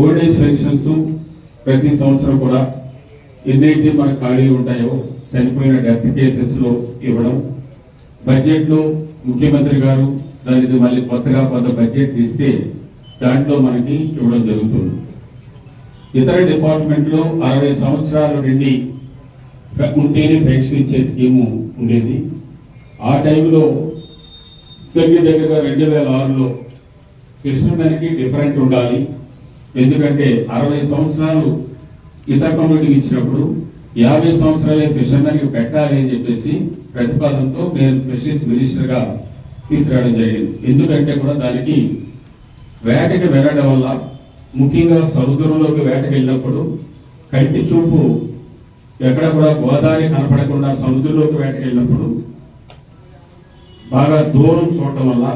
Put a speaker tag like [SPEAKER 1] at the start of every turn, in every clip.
[SPEAKER 1] Old age pensions ప్రతి సంవత్సరం కూడా ఎన్నైతే మనకు ఖాళీ ఉంటాయో చనిపోయిన డెత్ కేసెస్లో ఇవ్వడం. బడ్జెట్లో ముఖ్యమంత్రి గారు దానికి మళ్ళీ కొత్తగా కొంత బడ్జెట్ ఇస్తే దాంట్లో మనకి ఇవ్వడం జరుగుతుంది. ఇతర డిపార్ట్మెంట్లో అరవై సంవత్సరాల నుండి ఉంటేనే పెన్షన్ ఇచ్చే స్కీము ఉండేది. ఆ టైంలో దగ్గర దగ్గరగా రెండు వేల ఆరులో కృష్ణుడానికి డిఫరెంట్ ఉండాలి. ఎందుకంటే అరవై సంవత్సరాలు ఇతర కమ్యూనిటీకి ఇచ్చినప్పుడు యాభై సంవత్సరాలే కృష్ణడానికి పెట్టాలి అని చెప్పేసి ప్రతిపాదనతో నేను ఫిషరీస్ మినిస్టర్గా తీసుకురావడం జరిగింది. ఎందుకంటే కూడా దానికి వేటకి వెళ్ళడం వల్ల ముఖ్యంగా సముద్రంలోకి వేటకి వెళ్ళినప్పుడు కంటి చూపు ఎక్కడ కూడా గోదావరి కనపడకుండా సముద్రంలోకి వేటకి వెళ్ళినప్పుడు బాగా దూరం చూడటం వల్ల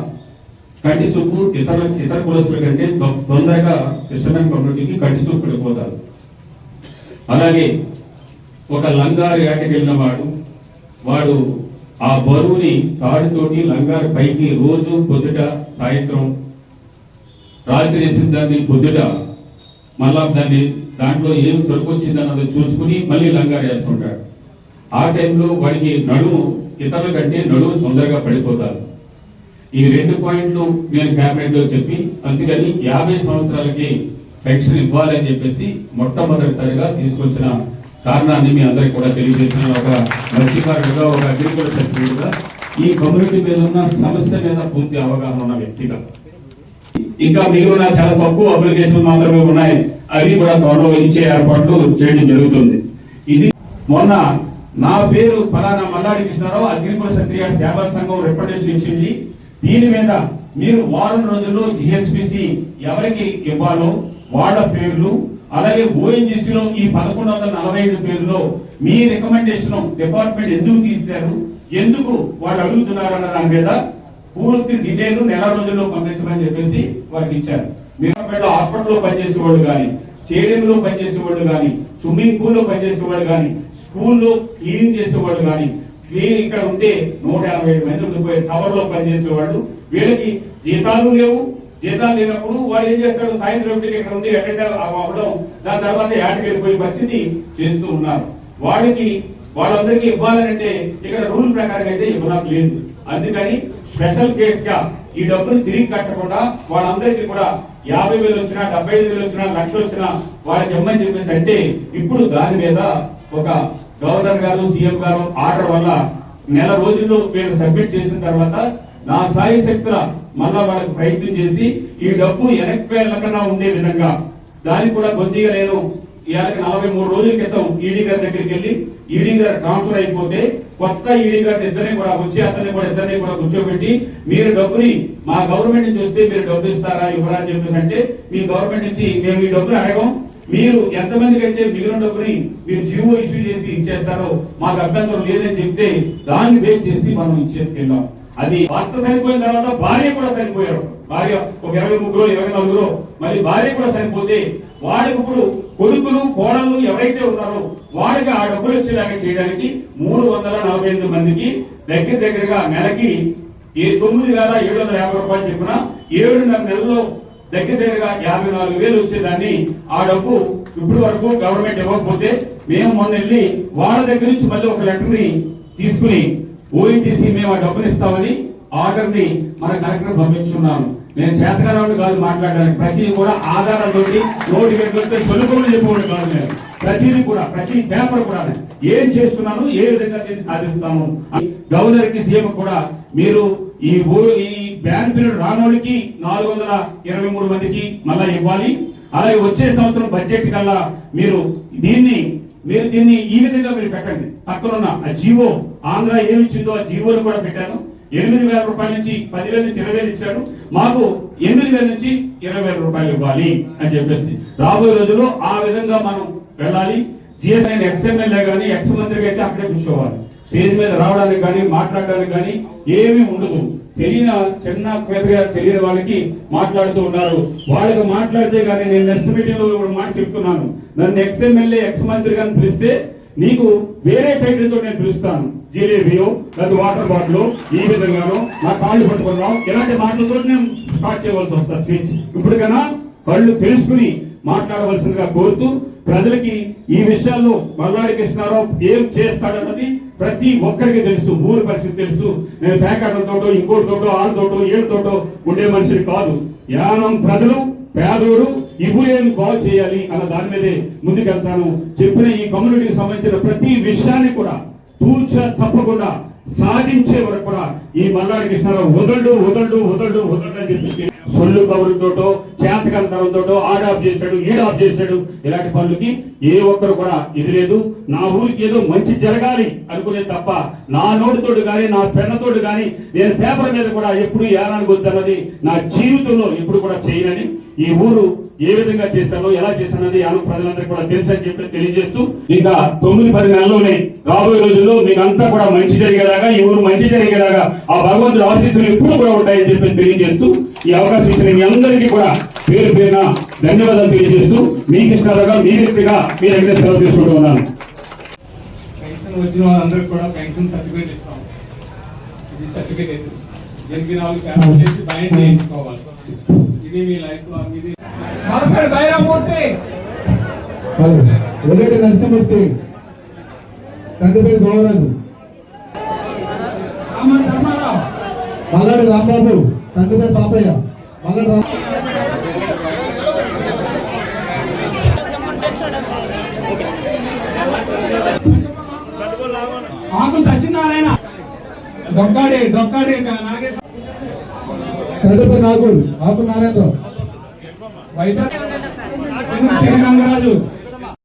[SPEAKER 1] కంటి చూపు ఇతర ఇతర కులస్తుల కంటే తొందరగా క్రిస్టియన్ కమ్యూనిటీకి కంటి చూపు పడిపోతారు అలాగే ఒక లంగారు వేటకి వెళ్ళిన వాడు వాడు ఆ బరువుని తాడుతోటి లంగారు పైకి రోజు పొద్దుట సాయంత్రం రాత్రి వేసిన దాన్ని పొద్దుట మళ్ళా దాన్ని దాంట్లో ఏం సరుకు వచ్చిందన్నది చూసుకుని మళ్ళీ లంగారు వేస్తుంటాడు. ఆ టైంలో వాడికి నడుము ఇతరుల కంటే నడుము తొందరగా పడిపోతారు. ఈ రెండు పాయింట్లు నేను క్యాబినెట్లో చెప్పి అందుకని యాభై సంవత్సరాలకి పెన్షన్ ఇవ్వాలని చెప్పేసి మొట్టమొదటిసారిగా తీసుకొచ్చిన కారణాన్ని మీ అందరికి కూడా తెలియజేసిన ఒక మత్స్యకారుడుగా ఒక అగ్రికల్చర్ సచివుడుగా ఈ కమ్యూనిటీ మీద ఉన్న సమస్య మీద పూర్తి అవగాహన ఉన్న వ్యక్తిగా. ఇంకా మిగిలిన చాలా తక్కువ అప్లికేషన్ మాత్రమే ఉన్నాయి. అవి కూడా త్వరలో ఇచ్చే ఏర్పాట్లు చేయడం జరుగుతుంది. ఇది మొన్న నా పేరు ఫలానా మల్లాడి కృష్ణారావు అగ్రికల్చర్ క్రియా సేవా సంఘం రిప్రజెంటేషన్ ఇచ్చింది. దీని మీద మీరు వారం రోజుల్లో జిఎస్పిసి ఎవరికి ఇవ్వాలో వాళ్ళ పేర్లు అలాగే ఓఎన్జిసిలో ఈ పదకొండు వందల నలభై ఐదు పేర్లో మీ రికమెండేషన్ డిపార్ట్మెంట్ ఎందుకు తీశారు ఎందుకు వాళ్ళు అడుగుతున్నారు అన్న దాని మీద పూర్తి డీటెయిల్ నెల రోజుల్లో పంపించమని చెప్పేసి వారికి ఇచ్చారు. మీరు హాస్పిటల్లో పనిచేసే వాళ్ళు కానీ స్టేడియంలో పనిచేసే వాళ్ళు కానీ స్విమ్మింగ్ పూల్లో పనిచేసే వాళ్ళు కానీ స్కూల్లో క్లీన్ చేసేవాళ్ళు కానీ మీరు ఇక్కడ ఉంటే నూట యాభై ఐదు మంది ఉండిపోయే టవర్లో పనిచేసే వాళ్ళు వీళ్ళకి జీతాలు లేవు. జీతాలు లేనప్పుడు వాడు ఏం చేస్తాడు సాయంత్రం ఒకటికి ఇక్కడ ఉంది అటెండర్ అవ్వడం. దాని తర్వాత యాడికి వెళ్ళిపోయే పరిస్థితి చేస్తూ ఉన్నారు. వాడికి వాళ్ళందరికీ ఇవ్వాలంటే ఇక్కడ రూల్ ప్రకారం అయితే ఇవ్వడానికి లేదు. అందుకని స్పెషల్ కేస్గా ఈ డబ్బులు తిరిగి కట్టకుండా వాళ్ళందరికీ కూడా యాభై వేలు వచ్చినా డెబ్బై ఐదు వేలు వచ్చినా లక్ష వచ్చినా వాళ్ళకి ఇవ్వమని చెప్పేసి అంటే ఇప్పుడు దాని మీద ఒక గవర్నర్ గారు సీఎం గారు ఆర్డర్ వల్ల నెల రోజుల్లో మీరు సబ్మిట్ చేసిన తర్వాత నా సాయి శక్తుల మళ్ళా వాళ్ళకి ప్రయత్నం చేసి ఈ డబ్బు వెనక్కి వెళ్ళకుండా ఉండే విధంగా దానికి కూడా కొద్దిగా నేను ఇవాళకి నలభై మూడు రోజుల క్రితం ఈడీ గారి దగ్గరికి వెళ్ళి ఈడీ గారు ట్రాన్స్ఫర్ అయిపోతే కొత్త ఈడీ గారిని ఇద్దరిని కూడా వచ్చి అతన్ని కూడా ఇద్దరిని కూడా కూర్చోబెట్టి మీరు డబ్బుని మా గవర్నమెంట్ నుంచి వస్తే మీరు డబ్బులు ఇస్తారా ఇవ్వరా అని చెప్పేసి అంటే మీ గవర్నమెంట్ నుంచి మేము ఈ డబ్బులు అడగం. మీరు ఎంతమందికి అయితే మిగిలిన డబ్బుని మీరు జీవో ఇష్యూ చేసి ఇచ్చేస్తారో మాకు అభ్యంతరం లేదని చెప్తే దాన్ని బేస్ చేసి మనం ఇచ్చేసుకెళ్ళాం అది భర్త చనిపోయిన తర్వాత భార్య కూడా చనిపోయారు భార్య ఒక ఇరవై ముగ్గురు ఇరవై నలుగురు మళ్ళీ భార్య కూడా చనిపోతే వాడికి ఇప్పుడు కొడుకులు కోడళ్ళు ఎవరైతే ఉన్నారో వాడికి ఆ డబ్బులు వచ్చేలాగా చేయడానికి మూడు వందల నలభై ఎనిమిది మందికి దగ్గర దగ్గరగా నెలకి ఏ తొమ్మిది వేల ఏడు వందల యాభై రూపాయలు చెప్పిన ఏడున్నర నెలలో దగ్గర దగ్గరగా యాభై నాలుగు వేలు వచ్చేదాన్ని. ఆ డబ్బు ఇప్పుడు వరకు గవర్నమెంట్ ఇవ్వకపోతే మేము మొన్న వెళ్ళి వాళ్ళ దగ్గర నుంచి మళ్ళీ ఒక లెటర్ని తీసుకుని ఓఎన్టీసీ మేము ఆ డబ్బులు ఇస్తామని ఆర్డర్ని మన కలెక్టర్ పంపించున్నాము నేను చేతకాలం కాదు మాట్లాడడానికి. ప్రతి కూడా ఆధారాలతో నోటి వెళ్తే సొలుపులు చెప్పేవాడు కాదు నేను. ప్రతిదీ కూడా ప్రతి పేపర్ కూడా ఏం చేస్తున్నాను ఏ విధంగా దీన్ని సాధిస్తాను అని గవర్నర్కి సీఎం కూడా మీరు ఈ ఈ బ్యాంక్ పిల్లలు రానోడికి నాలుగు వందల ఇరవై మూడు మందికి మళ్ళా ఇవ్వాలి. అలాగే వచ్చే సంవత్సరం బడ్జెట్ కల్లా మీరు దీన్ని మీరు దీన్ని ఈ విధంగా మీరు పెట్టండి. పక్కనున్న ఆ జీవో ఆంధ్ర ఏమి ఇచ్చిందో ఆ జీవోలు కూడా పెట్టాను. ఎనిమిది వేల రూపాయల నుంచి పదివేల నుంచి ఇరవై వేలు ఇచ్చారు. మాకు ఎనిమిది వేల నుంచి ఇరవై వేల రూపాయలు ఇవ్వాలి అని చెప్పేసి. రాబోయే రోజుల్లో ఆ విధంగా మనం వెళ్ళాలి. జిఎస్ఐ ఎక్స్ఎంఎల్ఏ కానీ ఎక్స్ మంత్రికి అయితే అక్కడే కూర్చోవాలి. స్టేజ్ మీద రావడానికి కానీ మాట్లాడడానికి కానీ ఏమీ ఉండదు. తెలియని చిన్న పెద్దగా తెలియని వాళ్ళకి మాట్లాడుతూ ఉన్నారు. వాళ్ళకి మాట్లాడితే కానీ నేను నెక్స్ట్ మీటింగ్లో ఒక మాట చెప్తున్నాను. నన్ను ఎక్స్ ఎమ్మెల్యే ఎక్స్ మంత్రి గాని పిలిస్తే నీకు వేరే టైటిల్తో నేను పిలుస్తాను. జిలేబియో లేదా వాటర్ బాటిల్ ఈ విధంగానో నా కాళ్ళు పట్టుకున్నాం ఇలాంటి మాటలతో నేను స్టార్ట్ చేయవలసి వస్తుంది. స్పీచ్ ఇప్పటికైనా కళ్ళు తెలుసుకుని మాట్లాడవలసిందిగా కోరుతూ ప్రజలకి ఈ విషయాల్లో మల్లాడి కృష్ణారావు ఏం చేస్తాడన్నది ప్రతి ఒక్కరికి తెలుసు ఊరి పరిస్థితి తెలుసు. నేను పేకాటలతోటో ఇంకోటితోటో ఆళ్ళతోటో తోటో ఉండే మనిషిని కాదు. యానం ప్రజలు పేదోడు ఈ ఏం బాగు చేయాలి అన్న దాని మీదే ముందుకెళ్తాను. చెప్పిన ఈ కమ్యూనిటీకి సంబంధించిన ప్రతి విషయాన్ని కూడా తూచ తప్పకుండా సాధించే వరకు కూడా ఈ మల్లాడి కృష్ణారావు వదలడు వదలడు వదలడు వదలడు అని చెప్పి సొల్లు కబురుతోటో చేతకంతరంతో ఆడాప్ చేశాడు ఈడాప్ చేశాడు ఇలాంటి పనులకి ఏ ఒక్కరు కూడా ఇది లేదు నా ఊరికి ఏదో మంచి జరగాలి అనుకునే తప్ప నా నోటితోటి కానీ నా పెన్నతోటి కానీ నేను పేపర్ మీద కూడా ఎప్పుడు ఏనానికి వద్దన్నది నా జీవితంలో ఎప్పుడు కూడా చేయనని ఈ ఊరు ఏ విధంగా చేశానో ఎలా చేశానది యానం ప్రజలందరికీ కూడా తెలుసని చెప్పి తెలియజేస్తూ ఇంకా తొమ్మిది పది నెలల్లోనే రాబోయే రోజుల్లో మీకు అంతా కూడా మంచి జరిగేలాగా ఈ ఊరు మంచి జరిగేలాగా ఆ భగవంతుడు ఆశీస్సులు ఎప్పుడు కూడా ఉంటాయని చెప్పి తెలియజేస్తూ ఈ అవకాశం ఇచ్చిన మీ అందరికీ కూడా పేరు పేరున ధన్యవాదాలు తెలియజేస్తూ మీ కృష్ణారావుగా మీ వ్యక్తిగా మీ దగ్గర సెలవు తీసుకుంటూ ఉన్నాను.
[SPEAKER 2] పెన్షన్ వచ్చిన వాళ్ళందరికీ కూడా పెన్షన్ సర్టిఫికేట్ ఇస్తాం. ఇది సర్టిఫికేట్ దీనికి నాలుగు పేపర్లు చేసి బైండ్ చేయించుకోవాలి. ఇది మీ లైఫ్ లాంగ్ ఇది. నమస్కారం బైరామూర్తి.
[SPEAKER 3] ఒకటి నరసింహమూర్తి. తండ్రి పేరు
[SPEAKER 2] ధర్మారావు.
[SPEAKER 3] మల్లాడి రాంబాబు. తండ్రి పేరు పాపయ్య. మల్లాడి రామ్
[SPEAKER 2] దొక్కాడి దొక్కాడి నాగేశ్వర
[SPEAKER 3] తండ్రి పేరు నాగూర్ ఆకు నారాయణరావు.
[SPEAKER 2] వైద్య